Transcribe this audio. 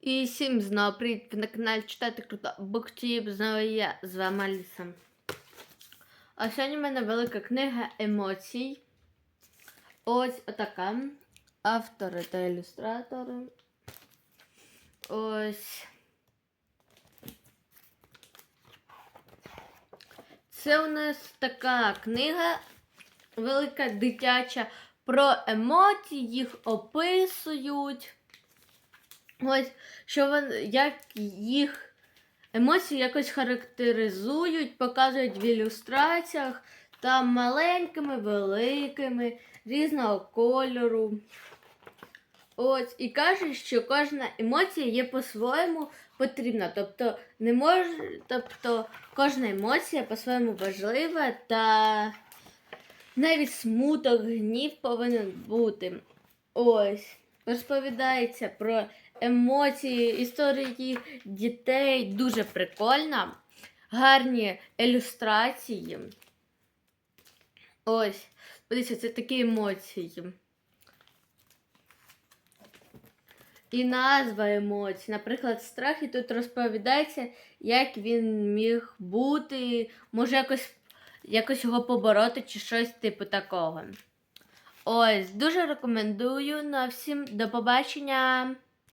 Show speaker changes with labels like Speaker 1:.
Speaker 1: І всім знову привіт на каналі Читати Круто Буктіп. Знову я з вами Аліса. А сьогодні в мене велика книга емоцій. Ось така. Автори та ілюстратори. Ось. Це у нас така книга велика дитяча про емоції, їх описують. Ось, що вон, як їх емоції якось характеризують, показують в ілюстраціях там маленькими, великими, різного кольору. Ось, і кажуть, що кожна емоція є по-своєму потрібна. Тобто, не може, тобто кожна емоція по-своєму важлива та навіть смуток, гнів повинен бути. Ось. Розповідається про емоції, історії дітей. Дуже прикольно. Гарні ілюстрації. Ось. Подивіться, це такі емоції. І назва емоцій. Наприклад, страх, і тут розповідається, як він міг бути, може якось, якось його побороти чи щось типу такого. Ось, дуже рекомендую на всім. До побачення!